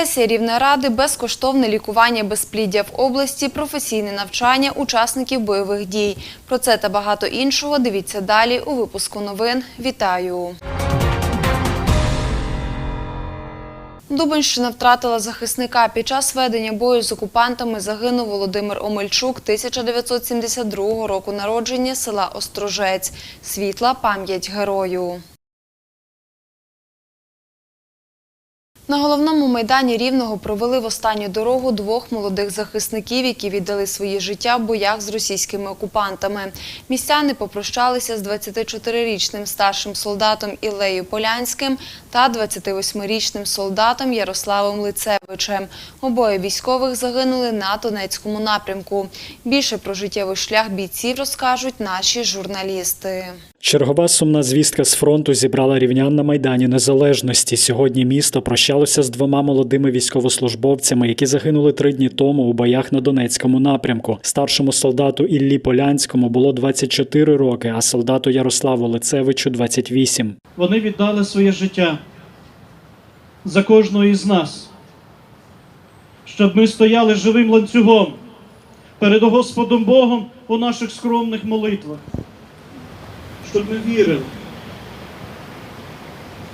Сесія Рівнеради, безкоштовне лікування безпліддя в області, професійне навчання учасників бойових дій. Про це та багато іншого дивіться далі у випуску новин. Вітаю! Дубенщина втратила захисника. Під час ведення бою з окупантами загинув Володимир Омельчук 1972 року народження села Острожець. Світла пам'ять герою. На головному майдані Рівного провели в останню дорогу двох молодих захисників, які віддали свої життя в боях з російськими окупантами. Містяни попрощалися з 24-річним старшим солдатом Іллею Полянським та 28-річним солдатом Ярославом Лицевичем. Обоє військових загинули на Донецькому напрямку. Більше про життєвий шлях бійців розкажуть наші журналісти. Чергова сумна звістка з фронту зібрала рівнян на майдані Незалежності. Сьогодні місто прощалося з двома молодими військовослужбовцями, які загинули три дні тому у боях на Донецькому напрямку. Старшому солдату Іллі Полянському було 24 роки, а солдату Ярославу Лицевичу 28. Вони віддали своє життя за кожного із нас, щоб ми стояли живим ланцюгом перед Господом Богом у наших скромних молитвах, щоб ми вірили,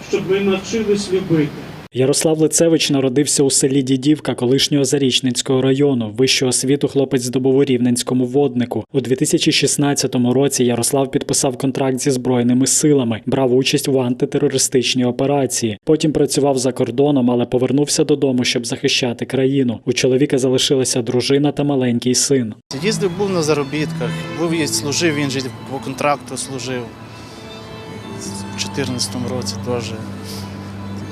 щоб ми навчились любити. Ярослав Лицевич народився у селі Дідівка колишнього Зарічненського району. Вищу освіту хлопець здобув у Рівненському воднику. У 2016 році Ярослав підписав контракт зі збройними силами, брав участь в антитерористичній операції. Потім працював за кордоном, але повернувся додому, щоб захищати країну. У чоловіка залишилася дружина та маленький син. Їздив, був на заробітках, був і служив, він же по контракту служив. У 2014 році теж.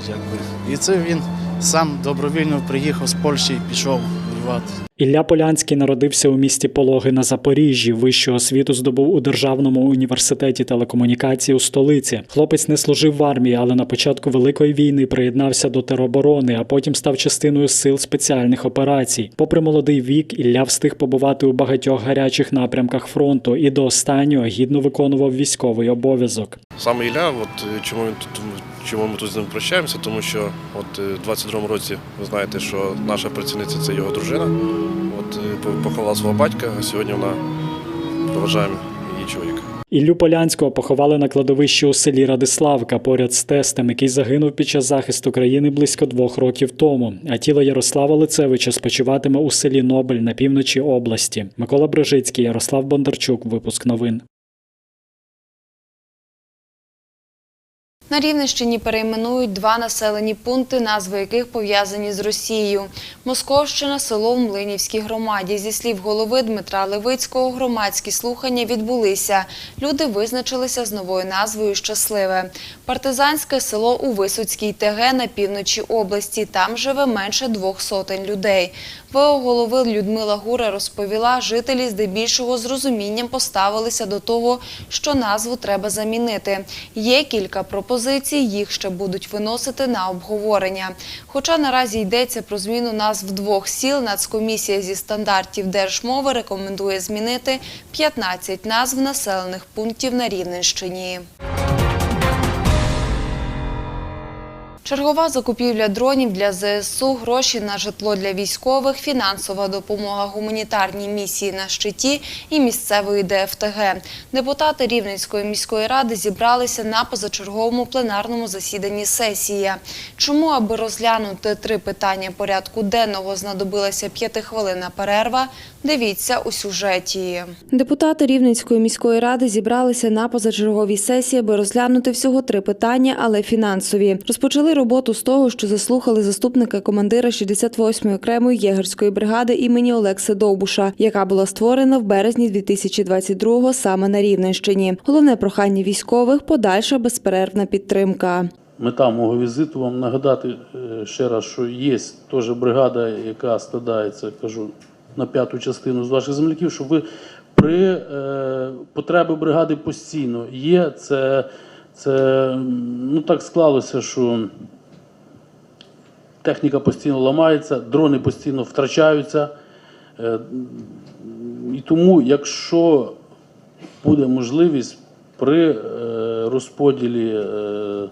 Якби. І це він сам добровільно приїхав з Польщі і пішов воювати. Ілля Полянський народився у місті Пологи на Запоріжжі. Вищу освіту здобув у Державному університеті телекомунікації у столиці. Хлопець не служив в армії, але на початку Великої війни приєднався до тероборони, а потім став частиною сил спеціальних операцій. Попри молодий вік, Ілля встиг побувати у багатьох гарячих напрямках фронту і до останнього гідно виконував військовий обов'язок. Саме Ілля, от чому він тут чому ми тут з ним прощаємося, тому що от е, в 22-му році ви знаєте, що наша працівниця це його дружина. От е, поховала свого батька, а сьогодні вона проважаємо її чоловіка. Іллю Полянського поховали на кладовищі у селі Радиславка поряд з тестем, який загинув під час захисту країни близько двох років тому. А тіло Ярослава Лицевича спочиватиме у селі Нобель на півночі області. Микола Брижицький, Ярослав Бондарчук. Випуск новин. На Рівненщині перейменують два населені пункти, назви яких пов'язані з Росією. Московщина, село в Млинівській громаді. Зі слів голови Дмитра Левицького, громадські слухання відбулися. Люди визначилися з новою назвою Щасливе. Партизанське село у Висоцькій ТГ на півночі області. Там живе менше двох сотень людей. ВО голови Людмила Гура розповіла, жителі здебільшого з розумінням поставилися до того, що назву треба замінити. Є кілька пропозицій, їх ще будуть виносити на обговорення. Хоча наразі йдеться про зміну назв двох сіл, Нацкомісія зі стандартів держмови рекомендує змінити 15 назв населених пунктів на Рівненщині. Чергова закупівля дронів для ЗСУ, гроші на житло для військових, фінансова допомога гуманітарній місії на щиті і місцевої ДФТГ. Депутати Рівненської міської ради зібралися на позачерговому пленарному засіданні сесії. Чому, аби розглянути три питання порядку денного, знадобилася п'ятихвилинна перерва? Дивіться у сюжеті. Депутати Рівненської міської ради зібралися на позачерговій сесії, аби розглянути всього три питання, але фінансові. Розпочали роботу з того, що заслухали заступника командира 68-ї окремої єгерської бригади імені Олекси Довбуша, яка була створена в березні 2022-го саме на Рівненщині. Головне прохання військових подальша безперервна підтримка. Мета мого візиту вам нагадати е, ще раз, що є теж бригада, яка складається, кажу, на п'яту частину з ваших земляків, щоб ви при е, потреби бригади постійно є. Це, це ну так склалося, що техніка постійно ламається, дрони постійно втрачаються. Е, і тому, якщо буде можливість при е, розподілі е,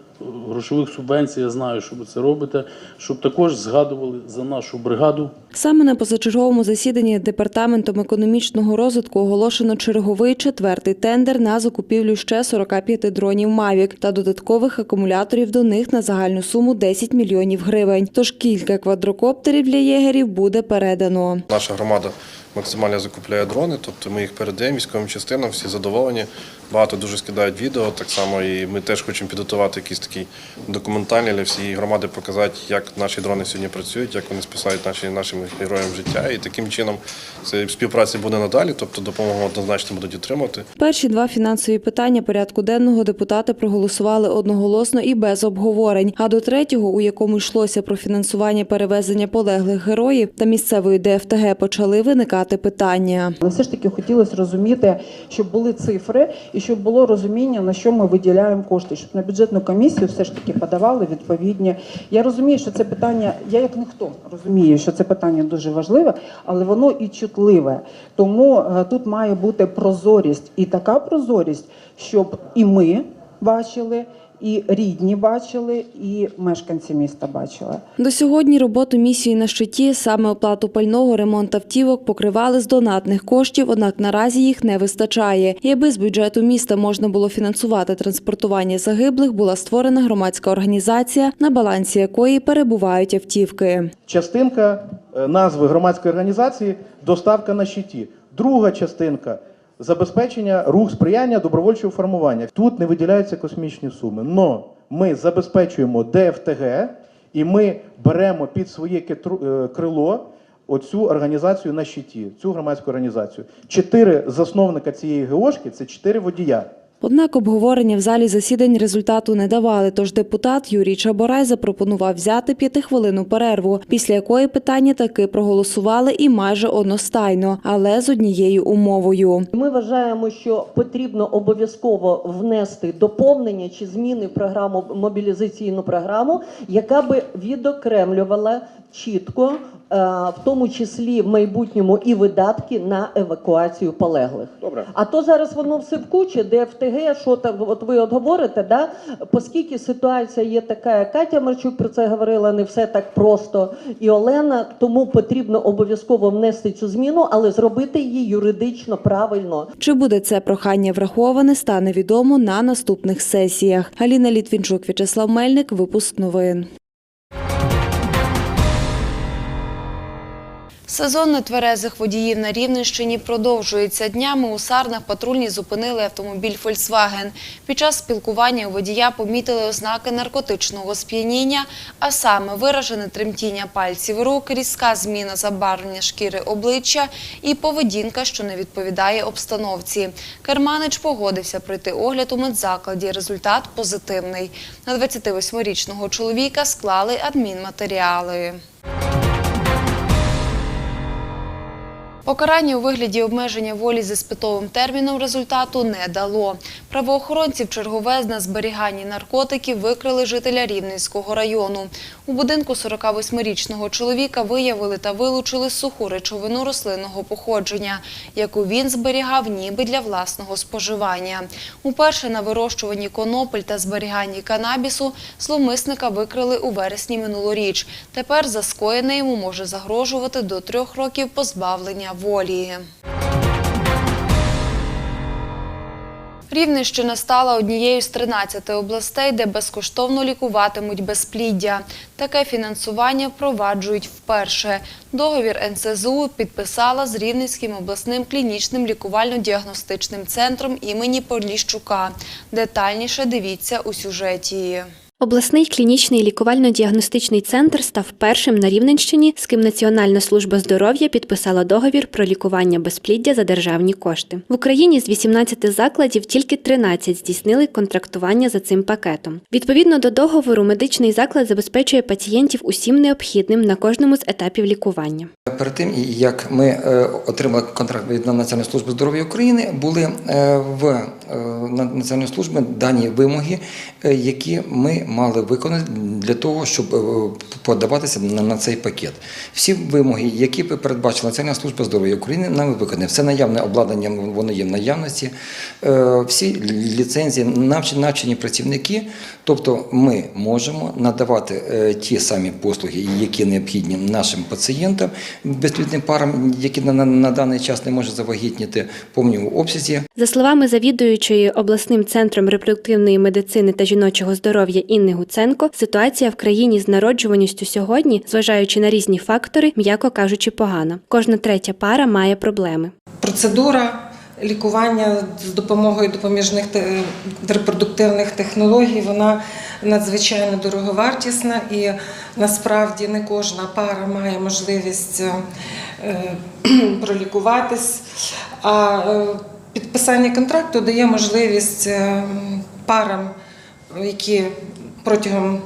грошових субвенцій, я знаю, що ви це робите, щоб також згадували за нашу бригаду. Саме на позачерговому засіданні департаментом економічного розвитку оголошено черговий четвертий тендер на закупівлю ще 45 дронів Мавік та додаткових акумуляторів до них на загальну суму 10 мільйонів гривень. Тож кілька квадрокоптерів для єгерів буде передано. Наша громада максимально закупляє дрони, тобто ми їх передаємо військовим частинам, всі задоволені. Багато дуже скидають відео. Так само і ми теж хочемо підготувати якийсь такий документальний для всієї громади, показати, як наші дрони сьогодні працюють, як вони спасають наші нашим героям життя. І таким чином це співпраця буде надалі, тобто допомогу однозначно будуть отримати. Перші два фінансові питання порядку денного депутати проголосували одноголосно і без обговорень. А до третього, у якому йшлося про фінансування перевезення полеглих героїв та місцевої ДФТГ, почали виникати питання. Але все ж таки хотілося розуміти, щоб були цифри і щоб було розуміння, на що ми виділяємо кошти, щоб на бюджетну комісію все ж таки подавали відповідні. Я розумію, що це питання, я як ніхто розумію, що це питання дуже важливе, але воно і чутливе. Тому е, тут має бути прозорість і така прозорість, щоб і ми бачили. І рідні бачили, і мешканці міста бачили. До сьогодні роботу місії на щиті, саме оплату пального, ремонт автівок покривали з донатних коштів, однак наразі їх не вистачає. І аби з бюджету міста можна було фінансувати транспортування загиблих, була створена громадська організація, на балансі якої перебувають автівки. Частинка е, назви громадської організації доставка на щиті. Друга частинка забезпечення рух сприяння добровольчого формування. Тут не виділяються космічні суми. Но ми забезпечуємо ДФТГ і ми беремо під своє е, крило оцю організацію на щиті, цю громадську організацію. Чотири засновника цієї ГОшки це чотири водія. Однак обговорення в залі засідань результату не давали. Тож депутат Юрій Чаборай запропонував взяти п'ятихвилинну перерву, після якої питання таки проголосували і майже одностайно, але з однією умовою. Ми вважаємо, що потрібно обов'язково внести доповнення чи зміни в програму мобілізаційну програму, яка би відокремлювала чітко, е, в тому числі в майбутньому і видатки на евакуацію полеглих. Добре. А то зараз воно все в кучі, ДФТГ, що там, от ви от говорите, да? оскільки ситуація є така, Катя Марчук про це говорила, не все так просто, і Олена, тому потрібно обов'язково внести цю зміну, але зробити її юридично правильно. Чи буде це прохання враховане, стане відомо на наступних сесіях. Аліна Літвінчук, В'ячеслав Мельник, випуск новин. Сезон нетверезих водіїв на Рівненщині продовжується. Днями у Сарнах патрульні зупинили автомобіль «Фольксваген». Під час спілкування у водія помітили ознаки наркотичного сп'яніння, а саме виражене тремтіння пальців рук, різка зміна забарвлення шкіри обличчя і поведінка, що не відповідає обстановці. Керманич погодився пройти огляд у медзакладі. Результат позитивний. На 28-річного чоловіка склали адмінматеріали. Покарання у вигляді обмеження волі з іспитовим терміном результату не дало. Правоохоронці в чергове на зберіганні наркотиків викрили жителя Рівненського району. У будинку 48-річного чоловіка виявили та вилучили суху речовину рослинного походження, яку він зберігав ніби для власного споживання. Уперше на вирощуванні конопель та зберіганні канабісу зловмисника викрили у вересні минулоріч. Тепер за скоєне йому може загрожувати до трьох років позбавлення волі. Рівненщина стала однією з 13 областей, де безкоштовно лікуватимуть безпліддя. Таке фінансування впроваджують вперше. Договір НСЗУ підписала з Рівненським обласним клінічним лікувально-діагностичним центром імені Поліщука. Детальніше дивіться у сюжеті. Обласний клінічний лікувально-діагностичний центр став першим на Рівненщині, з ким Національна служба здоров'я підписала договір про лікування безпліддя за державні кошти. В Україні з 18 закладів тільки 13 здійснили контрактування за цим пакетом. Відповідно до договору, медичний заклад забезпечує пацієнтів усім необхідним на кожному з етапів лікування. Перед тим, як ми е, отримали контракт від Національної служби здоров'я України, були е, в е, Національної служби дані вимоги, які ми мали виконати для того, щоб е, подаватися на, цей пакет. Всі вимоги, які передбачила Національна служба здоров'я України, нами виконані. Все наявне обладнання, воно є в наявності. Е, Всі ліцензії, навчені, працівники. Тобто ми можемо надавати е, ті самі послуги, які необхідні нашим пацієнтам, безплідним парам, які на, даний час не можуть завагітніти повному обсязі. За словами завідуючої обласним центром репродуктивної медицини та жіночого здоров'я Інни Гуценко, ситуація в країні з народжуваністю сьогодні, зважаючи на різні фактори, м'яко кажучи, погана. Кожна третя пара має проблеми. Процедура лікування з допомогою допоміжних репродуктивних технологій вона надзвичайно дороговартісна і насправді не кожна пара має можливість е, пролікуватись. А е, підписання контракту дає можливість е, парам, які протягом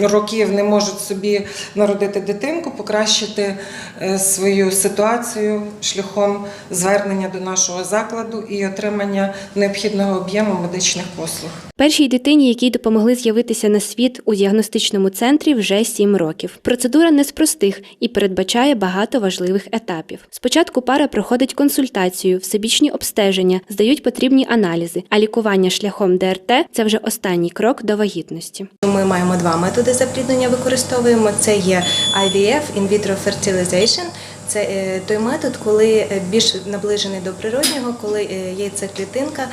років не можуть собі народити дитинку, покращити е, свою ситуацію шляхом звернення до нашого закладу і отримання необхідного об'єму медичних послуг. Першій дитині, якій допомогли з'явитися на світ у діагностичному центрі, вже 7 років. Процедура не з простих і передбачає багато важливих етапів. Спочатку пара проходить консультацію, всебічні обстеження, здають потрібні аналізи, а лікування шляхом ДРТ це вже останній крок до вагітності. Ми маємо два методи запліднення використовуємо. Це є IVF – In vitro fertilization. Це е, той метод, коли е, більш наближений до природнього, коли е, яйцеклітинка,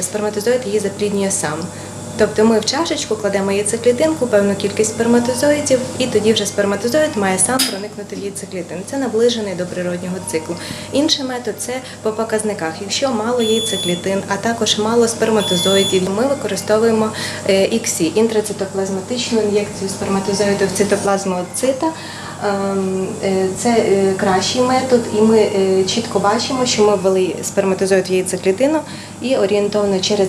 сперматозоїд її запліднює сам. Тобто ми в чашечку кладемо яйцеклітинку, певну кількість сперматозоїдів, і тоді вже сперматозоїд має сам проникнути в яйцеклітину. Це наближений до природнього циклу. Інший метод це по показниках. Якщо мало яйцеклітин, а також мало сперматозоїдів, ми використовуємо е, іксі інтрацитоплазматичну ін'єкцію сперматозоїду в цитоплазму цита. Ем, е, Це е, кращий метод, і ми е, чітко бачимо, що ми ввели сперматозоїд в яйцеклітину, і орієнтовно через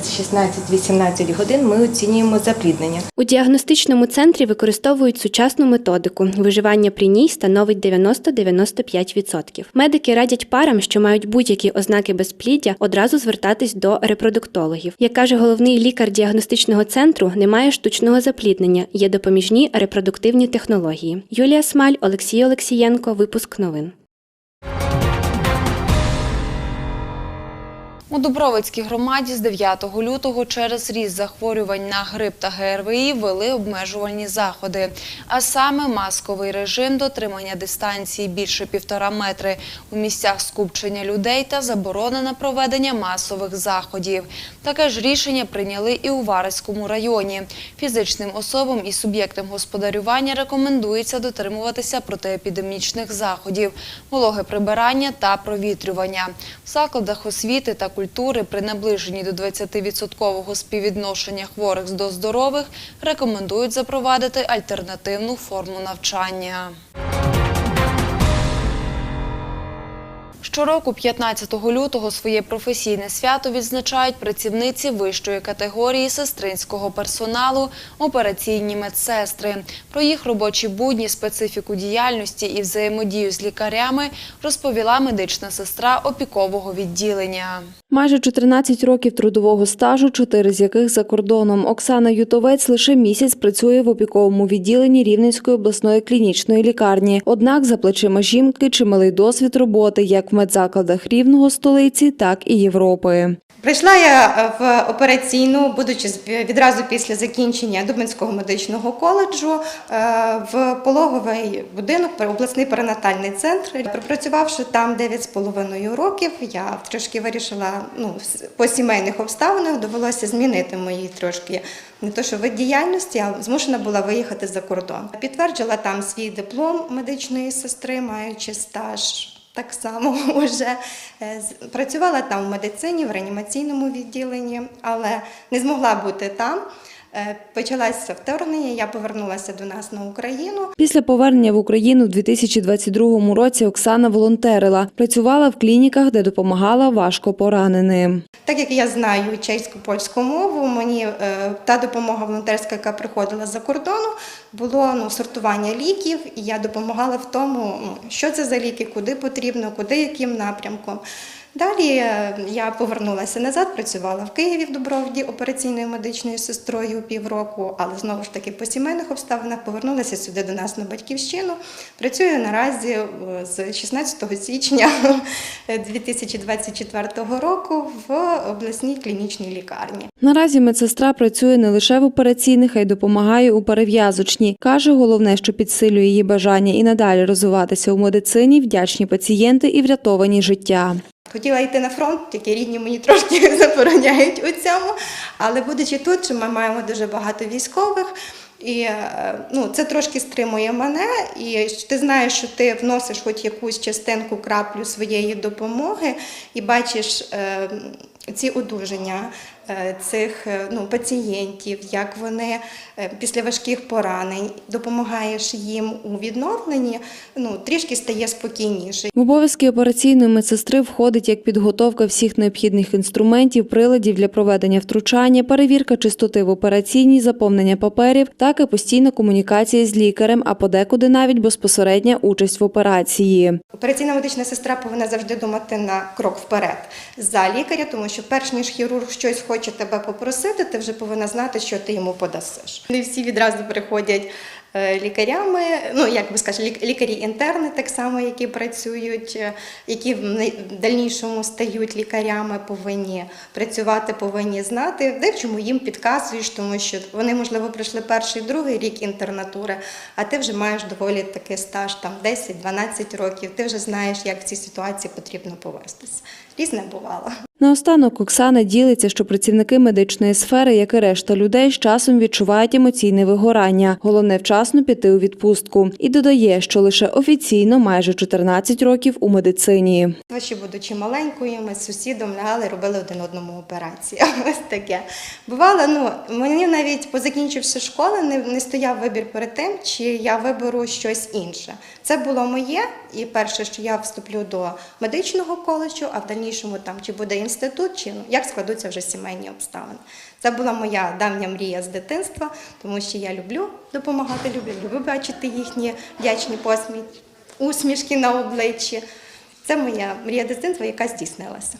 16-18 годин ми оцінюємо запліднення. У діагностичному центрі використовують сучасну методику. Виживання при ній становить 90-95%. Медики радять парам, що мають будь-які ознаки безпліддя, одразу звертатись до репродуктологів. Як каже головний лікар діагностичного центру, немає штучного запліднення, є допоміжні репродуктивні технології. Юлія Смаль, Олексій Олексієнко, випуск новин. У Дубровицькій громаді з 9 лютого через ріст захворювань на грип та ГРВІ ввели обмежувальні заходи, а саме масковий режим дотримання дистанції більше півтора метри у місцях скупчення людей та заборона на проведення масових заходів. Таке ж рішення прийняли і у Вареському районі. Фізичним особам і суб'єктам господарювання рекомендується дотримуватися протиепідемічних заходів, вологе прибирання та провітрювання. В закладах освіти та культури при наближенні до 20% співвідношення хворих до здорових рекомендують запровадити альтернативну форму навчання. Щороку, 15 лютого, своє професійне свято відзначають працівниці вищої категорії сестринського персоналу, операційні медсестри. Про їх робочі будні, специфіку діяльності і взаємодію з лікарями розповіла медична сестра опікового відділення. Майже 14 років трудового стажу, чотири з яких за кордоном. Оксана Ютовець лише місяць працює в опіковому відділенні Рівненської обласної клінічної лікарні. Однак за плечима жінки чималий досвід роботи як в медзакладах рівного столиці, так і Європи. Прийшла я е, в операційну, будучи відразу після закінчення Дубинського медичного коледжу е, в пологовий будинок, обласний перинатальний центр. Пропрацювавши там 9,5 років, я трошки вирішила ну, по сімейних обставинах довелося змінити мої трошки не то, що вид діяльності, а змушена була виїхати за кордон. Підтверджила там свій диплом медичної сестри, маючи стаж так само вже е, працювала там в медицині, в реанімаційному відділенні, але не змогла бути там. Е, Почалося вторгнення, я повернулася до нас на Україну. Після повернення в Україну в 2022 році Оксана волонтерила. Працювала в клініках, де допомагала важко пораненим. Так як я знаю чеську польську мову, мені е, та допомога волонтерська, яка приходила за кордону, було ну, сортування ліків, і я допомагала в тому, ну, що це за ліки, куди потрібно, куди яким напрямком. Далі е, я повернулася назад, працювала в Києві в Дубровді операційною медичною сестрою півроку, але знову ж таки по сімейних обставинах повернулася сюди до нас на батьківщину. Працюю наразі е, з 16 січня 2024 року в обласній клінічній лікарні. Наразі медсестра працює не лише в операційних, а й допомагає у перев'язочній. Каже, головне, що підсилює її бажання і надалі розвиватися у медицині, вдячні пацієнти і врятовані життя. Хотіла йти на фронт, тільки рідні мені трошки забороняють у цьому. Але будучи тут, ми маємо дуже багато військових. І е, ну, це трошки стримує мене, і ти знаєш, що ти вносиш хоч якусь частинку краплю своєї допомоги, і бачиш е, ці одужання цих е, ну, пацієнтів, як вони е, після важких поранень допомагаєш їм у відновленні, ну, трішки стає спокійніше. В обов'язки операційної медсестри входить як підготовка всіх необхідних інструментів, приладів для проведення втручання, перевірка чистоти в операційній, заповнення паперів, так і постійна комунікація з лікарем, а подекуди навіть безпосередня участь в операції. Операційна медична сестра повинна завжди думати на крок вперед за лікаря, тому що перш ніж хірург щось хоче тебе попросити, ти вже повинна знати, що ти йому подасиш. Не всі відразу приходять е, лікарями, ну як би скажу, лік- лікарі-інтерни, так само, які працюють, е, які в дальнішому стають лікарями, повинні працювати, повинні знати, де в чому їм підказуєш, тому що вони, можливо, пройшли перший, другий рік інтернатури, а ти вже маєш доволі такий стаж, там 10-12 років. Ти вже знаєш, як в цій ситуації потрібно повестися. Різне бувало. Наостанок Оксана ділиться, що працівники медичної сфери, як і решта людей, з часом відчувають емоційне вигорання. Головне вчасно піти у відпустку. І додає, що лише офіційно майже 14 років у медицині. Ще будучи маленькою, ми з сусідом лягали, робили один одному операції. Ось таке. Бувало, ну мені навіть позакінчивши школу, не, не стояв вибір перед тим, чи я виберу щось інше. Це було моє, і перше, що я вступлю до медичного коледжу, а в дальнішому там чи буде інститут, чи ну, як складуться вже сімейні обставини. Це була моя давня мрія з дитинства, тому що я люблю допомагати, людям, люблю бачити їхні вдячні посміх, усмішки на обличчі. Це моя мрія дитинства, яка здійснилася.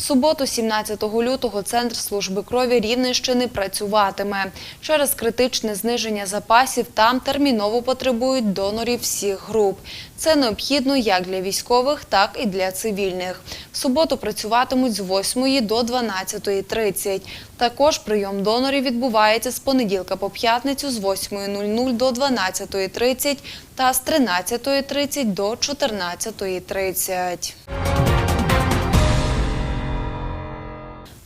В суботу, 17 лютого, Центр служби крові Рівненщини працюватиме. Через критичне зниження запасів там терміново потребують донорів всіх груп. Це необхідно як для військових, так і для цивільних. В суботу працюватимуть з 8 до 12.30. Також прийом донорів відбувається з понеділка по п'ятницю з 8.00 до 12.30 та з 13.30 до 14.30.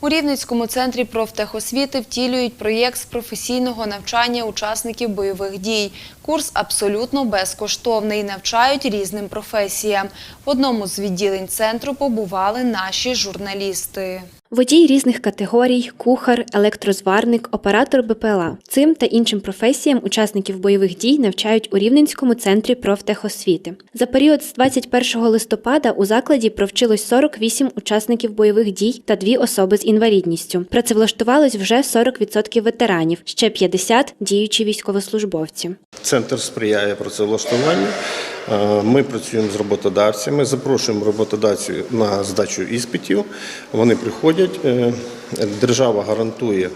У Рівненському центрі профтехосвіти втілюють проєкт з професійного навчання учасників бойових дій. Курс абсолютно безкоштовний. Навчають різним професіям. В одному з відділень центру побували наші журналісти. Водій різних категорій, кухар, електрозварник, оператор БПЛА. Цим та іншим професіям учасників бойових дій навчають у Рівненському центрі профтехосвіти. За період з 21 листопада у закладі провчилось 48 учасників бойових дій та дві особи з інвалідністю. Працевлаштувалось вже 40% ветеранів, ще 50 – діючі військовослужбовці. Центр сприяє працевлаштуванню. Е, Ми працюємо з роботодавцями, запрошуємо роботодавців на здачу іспитів. Вони приходять, е, держава гарантує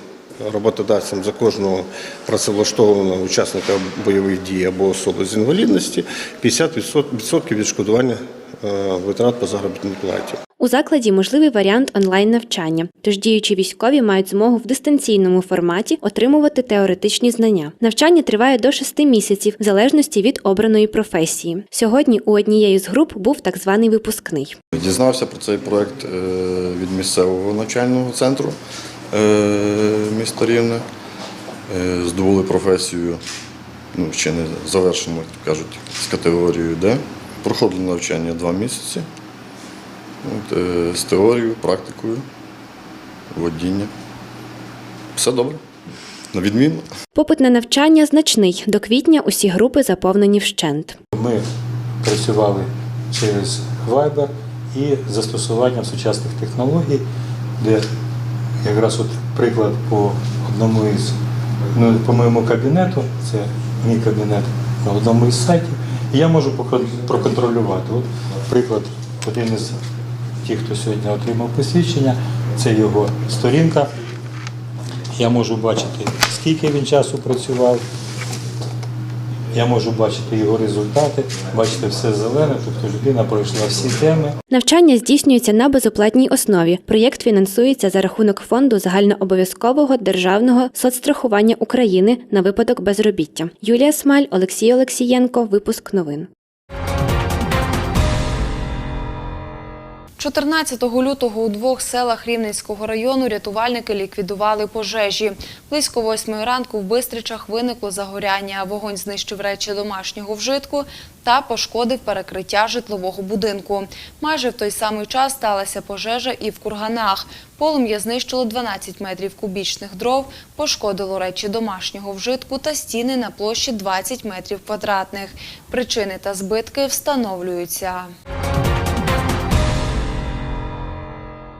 роботодавцям за кожного працевлаштованого учасника бойових дій або особи з інвалідності 50% відшкодування е, витрат по заробітній платі. У закладі можливий варіант онлайн-навчання, тож діючі військові мають змогу в дистанційному форматі отримувати теоретичні знання. Навчання триває до 6 місяців, в залежності від обраної професії. Сьогодні у однієї з груп був так званий випускний. Дізнався про цей проект е, від місцевого навчального центру е, міста Рівне. Е, Здобули професію, ну, ще не завершено, як кажуть, з категорією Д. Проходили навчання два місяці з теорією, практикою, водіння. Все добре. На відмінно. Попит на навчання значний. До квітня усі групи заповнені вщент. Ми працювали через Viber і застосуванням сучасних технологій, де якраз от приклад по одному із, ну, по моєму кабінету, це мій кабінет на одному із сайтів, І я можу проконтролювати. От, приклад, один із тих, хто сьогодні отримав посвідчення, це його сторінка. Я можу бачити, скільки він часу працював. Я можу бачити його результати, бачити все зелене, тобто людина пройшла всі теми. Навчання здійснюється на безоплатній основі. Проєкт фінансується за рахунок фонду загальнообов'язкового державного соцстрахування України на випадок безробіття. Юлія Смаль, Олексій Олексієнко. Випуск новин. 14 лютого у двох селах Рівненського району рятувальники ліквідували пожежі. Близько восьмої ранку в Бистричах виникло загоряння. Вогонь знищив речі домашнього вжитку та пошкодив перекриття житлового будинку. Майже в той самий час сталася пожежа і в Курганах. Полум'я знищило 12 метрів кубічних дров, пошкодило речі домашнього вжитку та стіни на площі 20 метрів квадратних. Причини та збитки встановлюються.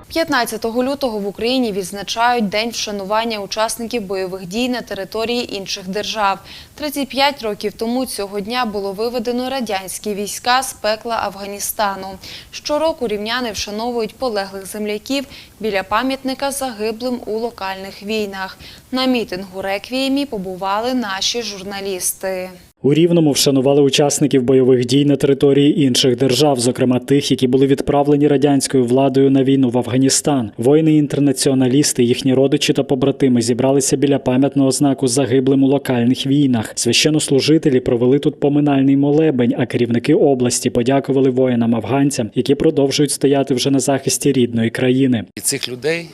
15 лютого в Україні відзначають День вшанування учасників бойових дій на території інших держав. 35 років тому цього дня було виведено радянські війська з пекла Афганістану. Щороку рівняни вшановують полеглих земляків біля пам'ятника загиблим у локальних війнах. На мітингу реквіємі побували наші журналісти. У Рівному вшанували учасників бойових дій на території інших держав, зокрема тих, які були відправлені радянською владою на війну в Афганістан. Воїни-інтернаціоналісти, їхні родичі та побратими зібралися біля пам'ятного знаку загиблим у локальних війнах. Священнослужителі провели тут поминальний молебень, а керівники області подякували воїнам-афганцям, які продовжують стояти вже на захисті рідної країни. І цих людей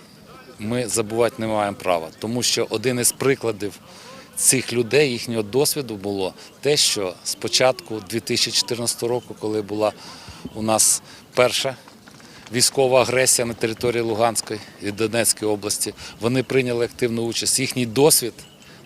ми забувати не маємо права, тому що один із прикладів цих людей, їхнього досвіду було те, що спочатку 2014 року, коли була у нас перша військова агресія на території Луганської і Донецької області, вони прийняли активну участь. Їхній досвід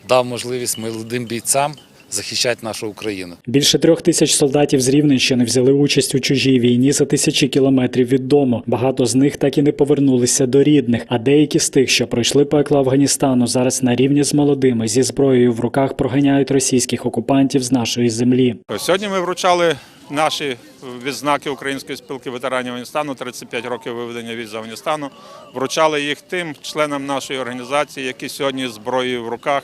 дав можливість молодим бійцям захищати нашу Україну. Більше трьох тисяч солдатів з Рівненщини взяли участь у чужій війні за тисячі кілометрів від дому. Багато з них так і не повернулися до рідних. А деякі з тих, що пройшли пекло Афганістану, зараз на рівні з молодими зі зброєю в руках проганяють російських окупантів з нашої землі. Сьогодні ми вручали наші відзнаки Української спілки ветеранів Афганістану, 35 років виведення від з Афганістану. Вручали їх тим членам нашої організації, які сьогодні зброєю в руках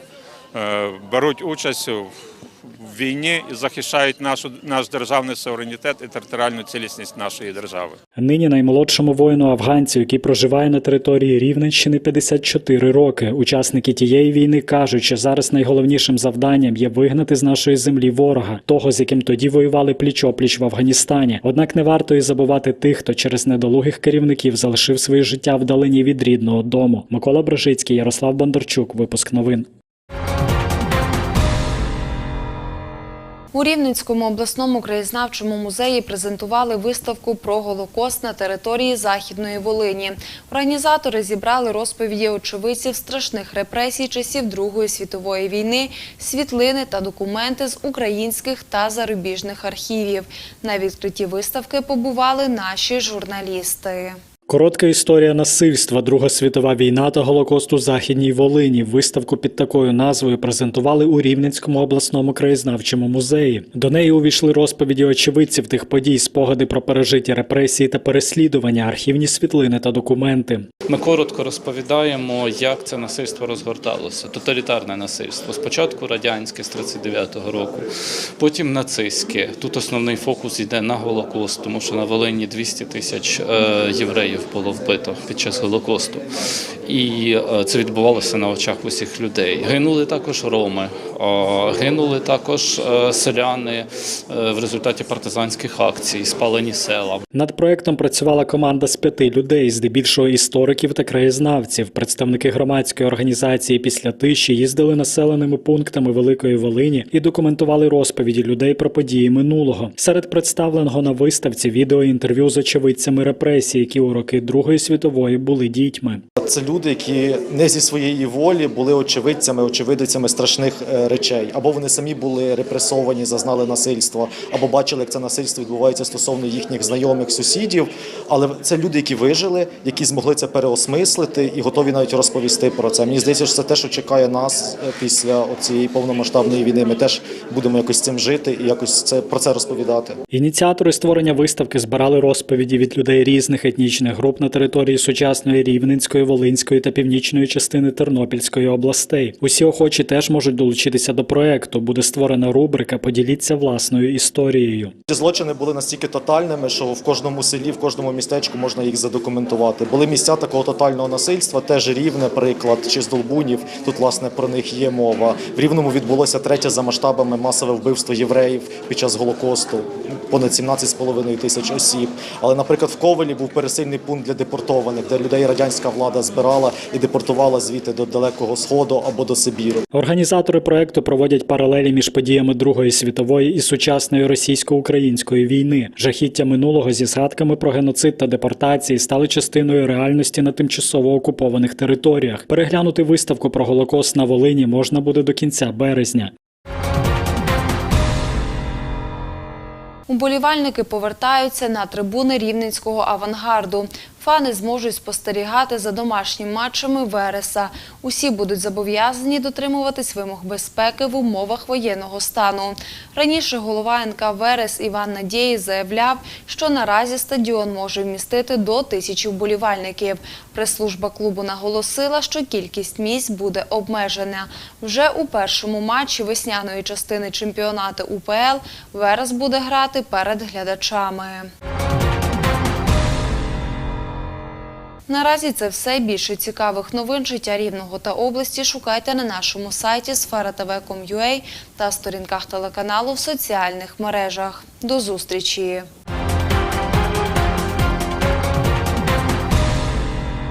беруть участь в війні і захищають нашу наш державний суверенітет і територіальну цілісність нашої держави. Нині наймолодшому воїну афганцю, який проживає на території Рівненщини 54 роки. Учасники тієї війни кажуть, що зараз найголовнішим завданням є вигнати з нашої землі ворога, того з яким тоді воювали пліч-опліч в Афганістані. Однак не варто і забувати тих, хто через недолугих керівників залишив своє життя вдалині від рідного дому. Микола Брожицький, Ярослав Бондарчук. Випуск новин. У Рівненському обласному краєзнавчому музеї презентували виставку про Голокост на території Західної Волині. Організатори зібрали розповіді очевидців страшних репресій часів Другої світової війни, світлини та документи з українських та зарубіжних архівів. На відкритті виставки побували наші журналісти. Коротка історія насильства, Друга світова війна та Голокост у Західній Волині. Виставку під такою назвою презентували у Рівненському обласному краєзнавчому музеї. До неї увійшли розповіді очевидців тих подій, спогади про пережиті репресії та переслідування, архівні світлини та документи. Ми коротко розповідаємо, як це насильство розгорталося. Тоталітарне насильство. Спочатку радянське з 39-го року, потім нацистське. Тут основний фокус йде на Голокост, тому що на Волині 200 тисяч е, євреїв було вбито під час Голокосту. І е, це відбувалося на очах усіх людей. Гинули також роми, гинули також е, селяни е, в результаті партизанських акцій, спалені села. Над проектом працювала команда з п'яти людей, здебільшого істориків та краєзнавців. Представники громадської організації після тиші їздили населеними пунктами Великої Волині і документували розповіді людей про події минулого. Серед представленого на виставці відеоінтерв'ю з очевидцями репресій, які у роки Другої світової були дітьми. це люди, які не зі своєї волі були очевидцями, очевидицями страшних е, речей, або вони самі були репресовані, зазнали насильства, або бачили, як це насильство відбувається стосовно їхніх знайомих, сусідів. Але це люди, які вижили, які змогли це переосмислити і готові навіть розповісти про це. Мені здається, що це те, що чекає нас е, після цієї повномасштабної війни. Ми теж будемо якось цим жити і якось це про це розповідати. Ініціатори створення виставки збирали розповіді від людей різних етнічних груп на території сучасної Рівненської, Волинської та північної частини Тернопільської областей. Усі охочі теж можуть долучитися до проекту. Буде створена рубрика Поділіться власною історією. Ці злочини були настільки тотальними, що в кожному селі, в кожному містечку можна їх задокументувати. Були місця такого тотального насильства, теж рівне приклад чи з Долбунів. Тут власне про них є мова. В рівному відбулося третє за масштабами масове вбивство євреїв під час голокосту. Понад 17,5 тисяч осіб. Але, наприклад, в Ковелі був пересильний пункт для депортованих, де людей радянська влада збирала і депортувала звідти до далекого сходу або до Сибіру. Організатори проекту проводять паралелі між подіями Другої світової і сучасної російсько-української війни. Жахіття минулого зі згадками про геноцид та депортації стали частиною реальності на тимчасово окупованих територіях. Переглянути виставку про Голокост на Волині можна буде до кінця березня. Уболівальники повертаються на трибуни рівненського авангарду. Фани зможуть спостерігати за домашніми матчами Вереса. Усі будуть зобов'язані дотримуватись вимог безпеки в умовах воєнного стану. Раніше голова НК Верес Іван Надєї заявляв, що наразі стадіон може вмістити до тисячі вболівальників. Прес-служба клубу наголосила, що кількість місць буде обмежена. Вже у першому матчі весняної частини чемпіонату УПЛ Верес буде грати перед глядачами. Наразі це все. Більше цікавих новин життя Рівного та області шукайте на нашому сайті sfera.tv.com.ua та сторінках телеканалу в соціальних мережах. До зустрічі!